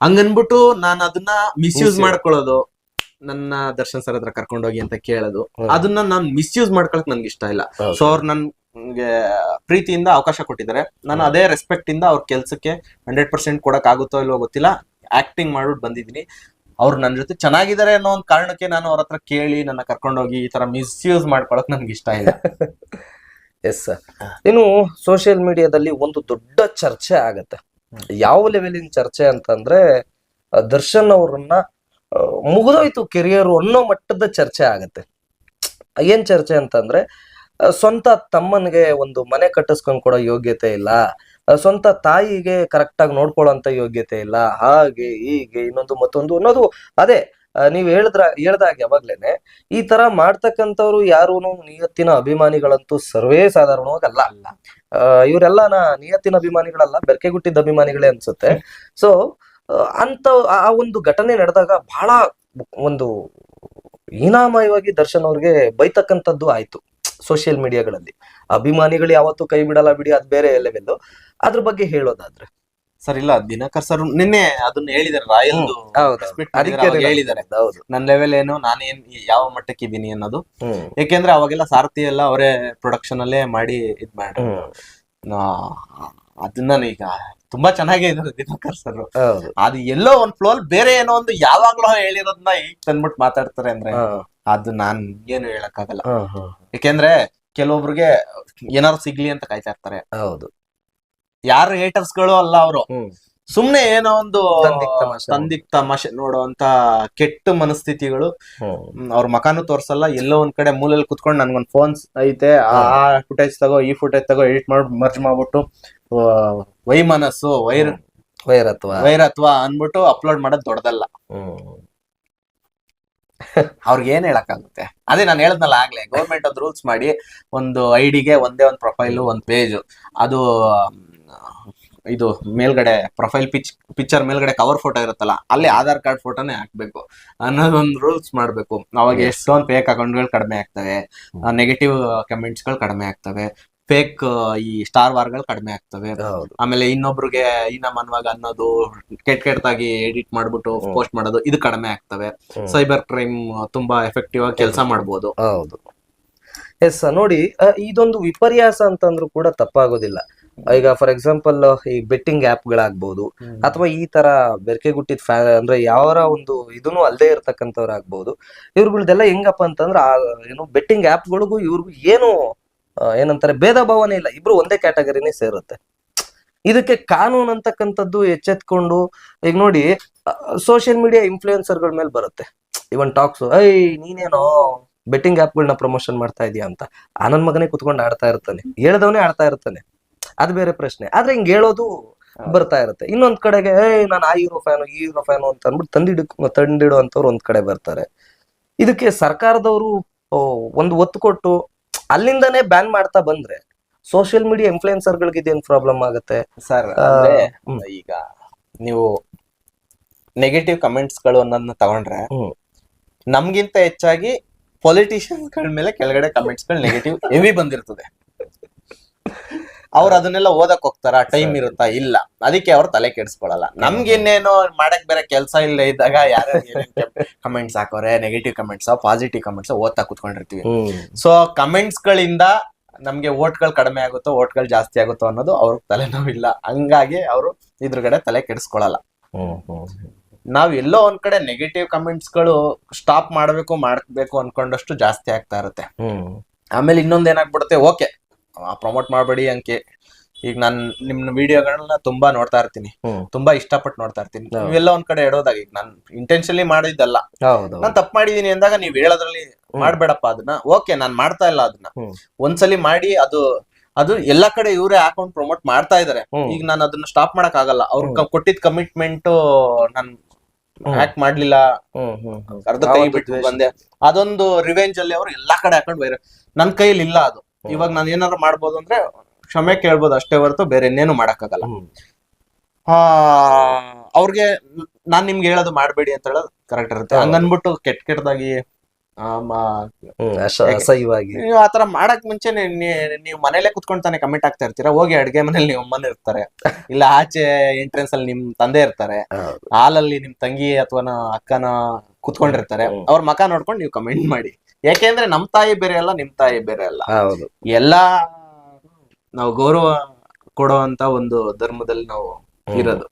ಹಂಗನ್ಬಿಟ್ಟು ನಾನು ಅದನ್ನ ಮಿಸ್ಯೂಸ್. ಮಾಡ್ಕೊಳ್ಳೋದು ನನ್ನ ದರ್ಶನ್ ಸರ್ ಹತ್ರ ಕರ್ಕೊಂಡೋಗಿ ಅಂತ ಕೇಳೋದು ಅದನ್ನ ನಾನು ಮಿಸ್ಯೂಸ್ ಮಾಡ್ಕೊಳಕ್ ನನ್ಗೆ ಇಷ್ಟ ಇಲ್ಲ. ಸೊ ಅವ್ರು ನನ್ಗೆ ಪ್ರೀತಿಯಿಂದ ಅವಕಾಶ ಕೊಟ್ಟಿದ್ದಾರೆ. ನಾನು ಅದೇ ರೆಸ್ಪೆಕ್ಟ್ ಇಂದ ಅವ್ರ ಕೆಲ್ಸಕ್ಕೆ ಹಂಡ್ರೆಡ್ ಪರ್ಸೆಂಟ್ ಕೊಡಕ್ ಆಗುತ್ತೋ ಇಲ್ವೋ ಗೊತ್ತಿಲ್ಲ. ಆಕ್ಟಿಂಗ್ ಮಾಡ್ಬಿಟ್ಟು ಬಂದಿದ್ದೀನಿ. ಅವ್ರು ನನ್ನ ಜೊತೆ ಚೆನ್ನಾಗಿದ್ದಾರೆ ಅನ್ನೋ ಒಂದು ಕಾರಣಕ್ಕೆ ನಾನು ಅವ್ರ ಹತ್ರ ಕೇಳಿ ನನ್ನ ಕರ್ಕೊಂಡೋಗಿ ಈ ತರ ಮಿಸ್ಯೂಸ್ ಮಾಡ್ಕೊಳಕ್ ನನ್ಗೆ ಇಷ್ಟ ಇಲ್ಲ. ಎಸ್ ಸರ್ ಇನ್ನು ಸೋಷಿಯಲ್ ಮೀಡಿಯಾದಲ್ಲಿ ಒಂದು ದೊಡ್ಡ ಚರ್ಚೆ ಆಗತ್ತೆ. ಯಾವ ಲೆವೆಲಿನ ಚರ್ಚೆ ಅಂತಂದ್ರೆ ದರ್ಶನ್ ಅವ್ರನ್ನ ಮುಗಿದೋಯ್ತು ಕೆರಿಯರ್ ಅನ್ನೋ ಮಟ್ಟದ ಚರ್ಚೆ ಆಗತ್ತೆ. ಏನ್ ಚರ್ಚೆ ಅಂತಂದ್ರೆ ಸ್ವಂತ ತಮ್ಮನಿಗೆ ಒಂದು ಮನೆ ಕಟ್ಟಿಸ್ಕೊಂಡ್ ಕೊಡೋ ಯೋಗ್ಯತೆ ಇಲ್ಲ. ಸ್ವಂತ ತಾಯಿಗೆ ಕರೆಕ್ಟ್ ಆಗಿ ನೋಡ್ಕೊಳ್ಳೋಂತ ಯೋಗ್ಯತೆ ಇಲ್ಲ. ಹಾಗೆ, ಹೀಗೆ, ಇನ್ನೊಂದು ಮತ್ತೊಂದು ಅನ್ನೋದು ಅದೇ. ನೀವು ಹೇಳಿದ್ರ ಹೇಳ್ದಾಗ ಯಾವಾಗ್ಲೇನೆ ಈ ತರ ಮಾಡ್ತಕ್ಕಂಥವ್ರು ಯಾರು ನಿಯತ್ತಿನ ಅಭಿಮಾನಿಗಳಂತೂ ಸರ್ವೇ ಸಾಧಾರಣವಾಗಲ್ಲ. ಅಲ್ಲ ಇವರೆಲ್ಲ ನಾ ನಿಯತ್ತಿನ ಅಭಿಮಾನಿಗಳಲ್ಲ, ಬೆರಕೆಗುಟ್ಟಿದ್ದ ಅಭಿಮಾನಿಗಳೇ ಅನ್ಸುತ್ತೆ. ಸೊ ಅಂತ, ಆ ಒಂದು ಘಟನೆ ನಡೆದಾಗ ಬಹಳ ಒಂದು ಹೀನಾಮಯವಾಗಿ ದರ್ಶನ್ ಅವ್ರಿಗೆ ಬೈತಕ್ಕಂಥದ್ದು ಆಯ್ತು. ಸೋಷಿಯಲ್ ಮೀಡಿಯಾಗಳಲ್ಲಿ ಅಭಿಮಾನಿಗಳು ಯಾವತ್ತೂ ಕೈ ಬಿಡಲ್ಲ ಬಿಡಿ ಅದ್ ಬೇರೆ ಲೆವೆಲ್ ಅದ್ರ ಬಗ್ಗೆ ಹೇಳೋದಾದ್ರೆ. ಸರ್ ಇಲ್ಲ ದಿನಕರ್ ಸರ್ ನಿನ್ನೆ ಅದನ್ನ ಹೇಳಿದಾರೆ ರಾಯಲ್ ಅದಕ್ಕೆ ಹೇಳಿದಾರೆ. ಹೌದು. ನನ್ನ ಲೆವೆಲ್ ಏನು ನಾನೇನ್ ಯಾವ ಮಟ್ಟಕ್ಕೆ ಇದ್ದೀನಿ ಅನ್ನೋದು. ಯಾಕೆಂದ್ರೆ ಅವಾಗೆಲ್ಲ ಸಾರಥಿ ಎಲ್ಲ ಅವರೇ ಪ್ರೊಡಕ್ಷನ್ ಅಲ್ಲೇ ಮಾಡಿ ಇದ್ ಮಾಡ್ರಿ. ಹ್ಮ್. ಅದನ್ನ ಈಗ ತುಂಬಾ ಚೆನ್ನಾಗೇ ಇದ್ರು ದಿನಕರ್ ಸರ್ ಅದು ಎಲ್ಲೋ ಒಂದ್ ಫ್ಲೋ ಬೇರೆ ಏನೋ ಒಂದು ಯಾವಾಗ್ಲೂ ಹೇಳಿರೋದನ್ನ ಈಗ ತಂದ್ಬಿಟ್ಟು ಮಾತಾಡ್ತಾರೆ ಅಂದ್ರೆ ಅದು ನಾನ್ ಏನು ಹೇಳಕ್ಕಾಗಲ್ಲ. ಯಾಕೆಂದ್ರೆ ಕೆಲವೊಬ್ರಿಗೆ ಏನಾರು ಸಿಗ್ಲಿ ಅಂತ ಕಾಯ್ತಾ ಇರ್ತಾರೆ. ಹೌದು. ಯಾರು ಹೇಟರ್ಸ್ಗಳು ಅಲ್ಲ ಅವರು. ಸುಮ್ನೆ ಏನೋ ಒಂದು ತಂದಿಕ್ ತಮಾಷೆ. ನೋಡುವಂತ ಕೆಟ್ಟ ಮನಸ್ಥಿತಿಗಳು. ಅವ್ರ ಮಕಾನು ತೋರ್ಸಲ್ಲ ಎಲ್ಲೋ ಒಂದ್ ಕಡೆ ಮೂಲೆಯಲ್ಲಿ ಕುತ್ಕೊಂಡು ನನ್ಗೊಂದ್ ಫೋನ್ ಐತೆ ಆ ಫುಟೇಜ್ ತಗೋ ಈ ಫುಟೇಜ್ ತಗೋ ಎಡಿಟ್ ಮಾಡಿ ಮರ್ಜ್ ಮಾಡ್ಬಿಟ್ಟು ವೈ ವೈಮನಸ್ಸು ವೈರ್ ವೈರತ್ವ. ವೈರತ್ವ ಅನ್ಬಿಟ್ಟು ಅಪ್ಲೋಡ್ ಮಾಡೋದ್ ದೊಡ್ಡದಲ್ಲ. ಅವ್ರಿಗೆ ಏನ್ ಹೇಳಕ್ಕಾಗುತ್ತೆ? ಅದೇ ನಾನು ಹೇಳದ್ನಲ್ಲ ಆಗ್ಲೇ ಗೌರ್ಮೆಂಟ್ ಒಂದು ರೂಲ್ಸ್ ಮಾಡಿ ಒಂದು ಐಡಿಗೆ ಒಂದೇ ಒಂದು ಪ್ರೊಫೈಲು ಒಂದು ಪೇಜು ಅದು ಇದು ಮೇಲ್ಗಡೆ ಪ್ರೊಫೈಲ್ ಪಿಚ್ ಪಿಕ್ಚರ್ ಮೇಲ್ಗಡೆ ಕವರ್ ಫೋಟೋ ಇರುತ್ತಲ್ಲ ಅಲ್ಲಿ ಆಧಾರ್ ಕಾರ್ಡ್ ಫೋಟೋನೇ ಹಾಕ್ಬೇಕು. ಅನ್ನೋದೊಂದು ರೂಲ್ಸ್ ಮಾಡ್ಬೇಕು. ಅವಾಗ ಎಷ್ಟೊಂದು ಫೇಕ್ ಅಕೌಂಟ್ಗಳು ಕಡಿಮೆ ಆಗ್ತವೆ ನೆಗೆಟಿವ್ ಕಮೆಂಟ್ಸ್ಗಳು ಕಡಿಮೆ ಆಗ್ತವೆ. ಫೇಕ್ ಈ ಸ್ಟಾರ್ ವಾರ್ಗಳು ಕಡಿಮೆ ಆಗ್ತವೆ. ಹೌದು. ಆಮೇಲೆ ಇನ್ನೊಬ್ರಿಗೆ ಇನ್ನ ಮನ್ವಾಗ ಅನ್ನೋದು ಕೆಟ್ಟ ಕೆಟ್ಟದಾಗಿ ಎಡಿಟ್ ಮಾಡ್ಬಿಟ್ಟು ಪೋಸ್ಟ್ ಮಾಡೋದು ಇದು ಕಡಿಮೆ ಆಗ್ತವೆ. ಹ್ಮ್. ಸೈಬರ್ ಕ್ರೈಮ್ ತುಂಬಾ ಎಫೆಕ್ಟಿವ್ ಆಗಿ ಕೆಲಸ ಮಾಡಬಹುದು ಹೌದು. ಎಸ್ ನೋಡಿ ಆ, ಇದೊಂದು ವಿಪರ್ಯಾಸ ಅಂತಂದ್ರೂ ಕೂಡ ತಪ್ಪಾಗೋದಿಲ್ಲ. ಈಗ ಫಾರ್ ಎಕ್ಸಾಂಪಲ್ ಈ ಬೆಟ್ಟಿಂಗ್ ಗಳಾಗ್ಬೋದು ಅಥವಾ ಈ ತರ ಬೆರಕೆಗುಟ್ಟಿದ ಫ್ಯಾ ಅಂದ್ರೆ ಯಾವರ ಒಂದು ಇದನ್ನು ಅಲ್ಲದೆ ಇರ್ತಕ್ಕಂಥವ್ರಾಗ್ಬೋದು. ಇವ್ರುಗಳ್ದೆಲ್ಲ ಹೆಂಗಪ್ಪ ಅಂತಂದ್ರೆ ಆ ಏನು ಬೆಟ್ಟಿಂಗ್ ಆ್ಯಪ್ಗಳಿಗೂ ಇವ್ರಿಗೂ ಏನು ಏನಂತಾರೆ ಭೇದ ಭಾವನೆ ಇಲ್ಲ. ಇಬ್ರು ಒಂದೇ ಕ್ಯಾಟಗರಿನೇ ಸೇರುತ್ತೆ. ಇದಕ್ಕೆ ಕಾನೂನು ಅಂತಕ್ಕಂಥದ್ದು ಎಚ್ಚೆತ್ಕೊಂಡು ಈಗ ನೋಡಿ ಸೋಷಿಯಲ್ ಮೀಡಿಯಾ ಇನ್ಫ್ಲೂಯೆನ್ಸರ್ಗಳ ಮೇಲೆ ಬರುತ್ತೆ. ಇವನ್ ಟಾಕ್ಸ್ ಐ ನೀನೇನೋ ಬೆಟ್ಟಿಂಗ್ ಗಳನ್ನ ಪ್ರಮೋಷನ್ ಮಾಡ್ತಾ ಇದೀಯ ಅಂತ. ಆ ನನ್ನ ಮಗನೇ ಕುತ್ಕೊಂಡು ಆಡ್ತಾ ಇರ್ತಾನೆ. ಹೇಳ್ದವನೇ ಆಡ್ತಾ ಇರ್ತಾನೆ. ಅದು ಬೇರೆ ಪ್ರಶ್ನೆ. ಆದ್ರೆ ಹಿಂಗ್ ಹೇಳೋದು ಬರ್ತಾ ಇರುತ್ತೆ. ಇನ್ನೊಂದ್ ಕಡೆಗೆ ಏಯ್ ನಾನು ಆ ಹೀರೋ ಫ್ಯಾನು ಈ ಹೀರೋ ಫ್ಯಾನು ಅಂತ ಅಂದ್ಬಿಟ್ಟು ತಂದಿಡ ತಂದಿಡು ಅಂತವ್ರು ಒಂದ್ ಕಡೆ ಬರ್ತಾರೆ. ಇದಕ್ಕೆ ಸರ್ಕಾರದವರು ಒಂದು ಒತ್ತು ಕೊಟ್ಟು ಅಲ್ಲಿಂದನೇ ಬ್ಯಾನ್ ಮಾಡ್ತಾ ಬಂದ್ರೆ ಸೋಷಿಯಲ್ ಮೀಡಿಯಾ ಇನ್ಫ್ಲೂಯೆನ್ಸರ್ಗಳಿಗೆ ಇದೇನ್ ಪ್ರಾಬ್ಲಮ್ ಆಗುತ್ತೆ? ಸರ್ ಈಗ ನೀವು ನೆಗೆಟಿವ್ ಕಮೆಂಟ್ಸ್ಗಳು ಅನ್ನೋದನ್ನ ತಗೊಂಡ್ರೆ. ನಮ್ಗಿಂತ ಹೆಚ್ಚಾಗಿ ಪೊಲಿಟಿಷಿಯನ್ಸ್ಗಳ ಮೇಲೆ ಕೆಳಗಡೆ ಕಮೆಂಟ್ಸ್ಗಳು ನೆಗೆಟಿವ್ ಹೆವಿ ಬಂದಿರ್ತದೆ. ಅವ್ರು ಅದನ್ನೆಲ್ಲ ಓದಕ್ ಹೋಗ್ತಾರ? ಟೈಮ್. ಇರುತ್ತಾ? ಇಲ್ಲ. ಅದಕ್ಕೆ ಅವ್ರು ತಲೆ ಕೆಡ್ಸ್ಕೊಳಲ್ಲ. ನಮ್ಗೆ ಇನ್ನೇನೋ ಮಾಡಕ್ ಬೇರೆ ಕೆಲಸ ಇಲ್ಲ ಇದ್ದಾಗ ಯಾರು comments ಹಾಕೋರೆ negative comments positive comments ಓದ್ತಾ ಕುತ್ಕೊಂಡಿರ್ತೀವಿ. ಸೊ ಕಮೆಂಟ್ಸ್ ಗಳಿಂದ ನಮ್ಗೆ ಓಟ್ಗಳು ಕಡಿಮೆ ಆಗುತ್ತೋ ಓಟ್ಗಳು ಜಾಸ್ತಿ ಆಗುತ್ತೋ ಅನ್ನೋದು ಅವ್ರಿಗೆ ತಲೆನೋವಿಲ್ಲ. ಹಂಗಾಗಿ ಅವರು ಇದ್ರಗಡೆ ತಲೆ ಕೆಡಿಸ್ಕೊಳಲ್ಲ. ನಾವ್ ಎಲ್ಲೋ ಒಂದ್ ಕಡೆ ನೆಗೆಟಿವ್ ಕಮೆಂಟ್ಸ್ಗಳು ಸ್ಟಾಪ್ ಮಾಡ್ಬೇಕು ಮಾಡ್ಬೇಕು ಅನ್ಕೊಂಡಷ್ಟು ಜಾಸ್ತಿ ಆಗ್ತಾ ಇರುತ್ತೆ. ಆಮೇಲೆ ಇನ್ನೊಂದ್ ಏನಾಗ್ಬಿಡುತ್ತೆ? ಓಕೆ ಪ್ರಮೋಟ್ ಮಾಡಬೇಡಿ ಅಂಕೆ. ಈಗ ನಾನ್ ನಿಮ್ ವಿಡಿಯೋಗಳನ್ನ ತುಂಬಾ ನೋಡ್ತಾ ಇರ್ತೀನಿ. ತುಂಬಾ ಇಷ್ಟಪಟ್ಟು ನೋಡ್ತಾ ಇರ್ತೀನಿ. ನೀವೆಲ್ಲ ಒಂದ್ ಕಡೆ ಇಡೋದಾಗ ಈಗ ನಾನ್ ಇಂಟೆನ್ಷನ್ಲಿ ಮಾಡಿದ್ದಲ್ಲ. ನಾನ್ ತಪ್ಪು ಮಾಡಿದೀನಿ ಅಂದಾಗ ನೀವ್ ಹೇಳೋದ್ರಲ್ಲಿ ಮಾಡ್ಬೇಡಪ್ಪ ಅದನ್ನ. ಓಕೆ ನಾನ್ ಮಾಡ್ತಾ ಇಲ್ಲ ಅದನ್ನ. ಒಂದ್ಸಲಿ ಮಾಡಿ ಅದು ಅದು ಎಲ್ಲಾ ಕಡೆ ಇವರೇ ಹಾಕೊಂಡ್ ಪ್ರಮೋಟ್ ಮಾಡ್ತಾ ಇದಾರೆ. ಈಗ ನಾನು ಅದನ್ನ ಸ್ಟಾಪ್ ಮಾಡಕ್ ಆಗಲ್ಲ ಅವ್ರು. ಕೊಟ್ಟಿದ್ ಕಮಿಟ್ಮೆಂಟ್ ನಾನ್. ಹ್ಯಾಕ್ ಮಾಡ್ಲಿಲ್ಲ. ಅರ್ಧ ಆ ಕೈ ಬಿಟ್ಟು ಬಂದೆ. ಅದೊಂದು ರಿವೆಂಜ್ ಅಲ್ಲಿ ಅವ್ರು ಎಲ್ಲಾ ಕಡೆ ಹಾಕೊಂಡ್ ಬೈರ ನನ್ ಕೈಯಲ್ಲಿ ಇಲ್ಲ ಅದು. ಇವಾಗ ನಾನು ಏನಾದ್ರು ಮಾಡ್ಬೋದು ಅಂದ್ರೆ ಕ್ಷಮೆ ಕೇಳ್ಬೋದು ಅಷ್ಟೇ ಹೊರತು ಬೇರೆ ಇನ್ನೇನು ಮಾಡಕ್ಕಾಗಲ್ಲ. ಆ ಅವ್ರಿಗೆ ನಾನ್ ನಿಮ್ಗೆ ಹೇಳೋದು ಮಾಡ್ಬೇಡಿ ಅಂತ ಹೇಳೋದು ಕರೆಕ್ಟ್ ಇರುತ್ತೆ. ಹಂಗನ್ಬಿಟ್ಟು ಕೆಟ್ಟ ಕೆಟ್ಟದಾಗಿ ಅಸಹ್ಯವಾಗಿ. ನೀವು ಆತರ ಮಾಡಕ್ ಮುಂಚೆ ನೀವು ಮನೇಲೆ ಕುತ್ಕೊಂಡ್ ತಾನೆ ಕಮಿಟ್ ಆಗ್ತಾ ಇರ್ತೀರಾ? ಹೋಗಿ ಅಡ್ಗೆ ಮನೇಲಿ ನಿಮ್ಮ ಅಮ್ಮನ ಇರ್ತಾರೆ. ಇಲ್ಲ ಆಚೆ ಎಂಟ್ರೆನ್ಸ್ ಅಲ್ಲಿ ನಿಮ್ ತಂದೆ ಇರ್ತಾರೆ. ಹಾಲಲ್ಲಿ ನಿಮ್ ತಂಗಿ ಅಥವಾ ಅಕ್ಕನ ಕುತ್ಕೊಂಡಿರ್ತಾರೆ. ಅವ್ರ ಮಕ ನೋಡ್ಕೊಂಡು ನೀವು ಕಮೆಂಟ್ ಮಾಡಿ. ಯಾಕೆಂದ್ರೆ ನಮ್ ತಾಯಿ ಬೇರೆ ಅಲ್ಲ ನಿಮ್ ತಾಯಿ ಬೇರೆ ಅಲ್ಲ. ಹೌದು. ಎಲ್ಲಾ ನಾವು ಗೌರವ ಕೊಡುವಂತ ಒಂದು ಧರ್ಮದಲ್ಲಿ ನಾವು ಇರೋದು.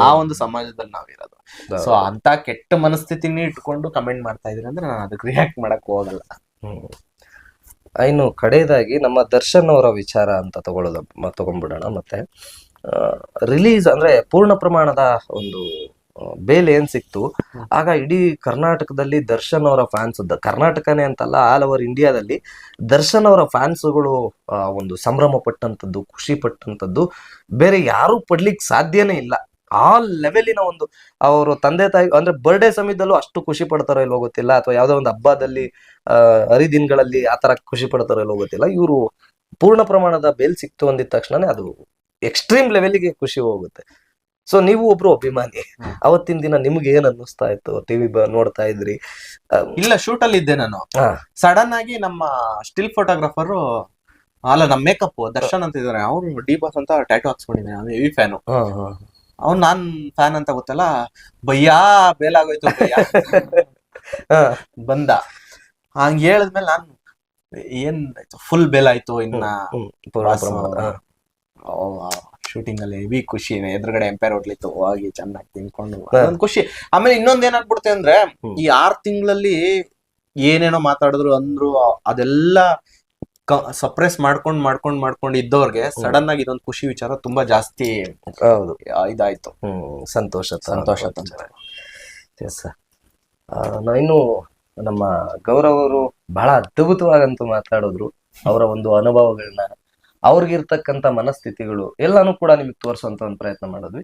ಆ ಒಂದು ಸಮಾಜದಲ್ಲಿ ನಾವ್ ಇರೋದು. ಸೊ ಅಂತ ಕೆಟ್ಟ ಮನಸ್ಥಿತಿನ ಇಟ್ಕೊಂಡು ಕಮೆಂಟ್ ಮಾಡ್ತಾ ಇದ್ರಿ ಅಂದ್ರೆ ನಾನು ಅದಕ್ಕೆ ರಿಯಾಕ್ಟ್ ಮಾಡಕ್ ಹೋಗಲ್ಲ. ಹ್ಮ್. ಇನ್ನು ಕಡೆಯದಾಗಿ ನಮ್ಮ ದರ್ಶನ್ ಅವರ ವಿಚಾರ ಅಂತ ತಗೊಳ್ಳೋದು ತಗೊಂಡ್ಬಿಡೋಣ ಮತ್ತೆ ರಿಲೀಸ್ ಅಂದ್ರೆ ಪೂರ್ಣ ಪ್ರಮಾಣದ ಒಂದು ಬೇಲ್ ಏನ್ ಸಿಕ್ತು? ಆಗ ಇಡೀ ಕರ್ನಾಟಕದಲ್ಲಿ ದರ್ಶನ್ ಅವರ ಫ್ಯಾನ್ಸ್ ಕರ್ನಾಟಕನೇ ಅಂತಲ್ಲ ಆಲ್ ಓವರ್ ಇಂಡಿಯಾದಲ್ಲಿ ದರ್ಶನ್ ಅವರ ಫ್ಯಾನ್ಸ್ಗಳು ಒಂದು ಸಂಭ್ರಮ ಪಟ್ಟಂತದ್ದು ಖುಷಿ ಪಟ್ಟಂತದ್ದು ಬೇರೆ ಯಾರು ಪಡ್ಲಿಕ್ಕೆ ಸಾಧ್ಯನೇ ಇಲ್ಲ. ಆ ಲೆವೆಲಿನ ಒಂದು ಅವರು ತಂದೆ ತಾಯಿ ಅಂದ್ರೆ ಬರ್ಡೇ ಸಮಯದಲ್ಲೂ ಅಷ್ಟು ಖುಷಿ ಪಡ್ತಾರೋ ಇಲ್ಲೋ ಗೊತ್ತಿಲ್ಲ ಅಥವಾ ಯಾವ್ದೋ ಒಂದು ಹಬ್ಬದಲ್ಲಿ ಹರಿದಿನಗಳಲ್ಲಿ ಆ ತರ ಖುಷಿ ಪಡ್ತಾರೋ ಇಲ್ಲೋ ಗೊತ್ತಿಲ್ಲ. ಇವರು ಪೂರ್ಣ ಪ್ರಮಾಣದ ಬೇಲ್ ಸಿಕ್ತು ಅಂದಿದ ತಕ್ಷಣನೇ ಅದು ಎಕ್ಸ್ಟ್ರೀಮ್ ಲೆವೆಲ್ಗೆ ಖುಷಿ ಹೋಗುತ್ತೆ. ಸೊ ನೀವು ಒಬ್ರು ಅಭಿಮಾನಿ. ಅವತ್ತಿನ ದಿನ ನಿಮ್ಗೆ ಏನ್ ಅನ್ನಿಸ್ತಾ ಇತ್ತು? ಟಿವಿ ನೋಡ್ತಾ ಇದ್ರಿ? ಇಲ್ಲ ಶೂಟ್ ಅಲ್ಲಿ ಇದ್ದೆ ನಾನು. ಸಡನ್ ಆಗಿ ನಮ್ಮ ಸ್ಟಿಲ್ ಫೋಟೋಗ್ರಾಫರ್ ಅಲ್ಲ ನಮ್ಮ ಮೇಕಪ್ ದರ್ಶನ್ ಅಂತ ಇದಾರೆ. ಅವ್ರು ಡಿ ಬಾಸ್ ಅಂತ ಟ್ಯಾಟೂ ಹಾಕ್ಸ್ಕೊಂಡಿದ್ದಾನೆ ಅವ್ನು ಹೆವಿ ಫ್ಯಾನು. ಅವ್ನು ನಾನ್ ಫ್ಯಾನ್ ಅಂತ ಗೊತ್ತಲ್ಲ? ಬಯ್ಯಾ ಬೇಲಾಗೋಯ್ತು ಬಂದ. ಹಂಗ ಹೇಳದ್ಮೇಲೆ ನಾನು ಏನ್ ಫುಲ್ ಬೇಲಾಯ್ತು ಆಯ್ತು ಇನ್ನ ಶೂಟಿಂಗ್ ಅಲ್ಲಿ ಹೆವಿ ಖುಷಿ ಎದುರುಗಡೆ ಎಂಪೈರ್ ಹೋಟ್ಲಿತ್ತು ಹೋಗಿ ಚೆನ್ನಾಗಿ ತಿನ್ಕೊಂಡು ಅದೊಂದು ಖುಷಿ. ಆಮೇಲೆ ಇನ್ನೊಂದ್ ಏನಾಗ್ಬಿಡುತ್ತೆ ಅಂದ್ರೆ. ಈ ಆರ್ ತಿಂಗಳಲ್ಲಿ ಏನೇನೋ ಮಾತಾಡಿದ್ರು ಅಂದ್ರು ಅದೆಲ್ಲ ಸಪ್ರೆಸ್ ಮಾಡ್ಕೊಂಡ್ ಮಾಡ್ಕೊಂಡ್ ಮಾಡ್ಕೊಂಡ್ ಇದ್ದವ್ರಿಗೆ ಸಡನ್ ಆಗಿ ಇದೊಂದು ಖುಷಿ ವಿಚಾರ ತುಂಬಾ ಜಾಸ್ತಿ ಹೌದು. ಇದಾಯ್ತು. ಸಂತೋಷ ಸಂತೋಷ ಇನ್ನು ನಮ್ಮ ಗೌರವ್ ಅವರು ಬಹಳ ಅದ್ಭುತವಾಗಂತೂ ಮಾತಾಡಿದ್ರು. ಅವರ ಒಂದು ಅನುಭವಗಳನ್ನ ಅವ್ರಿಗಿರ್ತಕ್ಕಂಥ ಮನಸ್ಥಿತಿಗಳು ಎಲ್ಲಾನು ಕೂಡ ನಿಮಗೆ ತೋರಿಸುವಂತ ಒಂದು ಪ್ರಯತ್ನ ಮಾಡಿದ್ವಿ.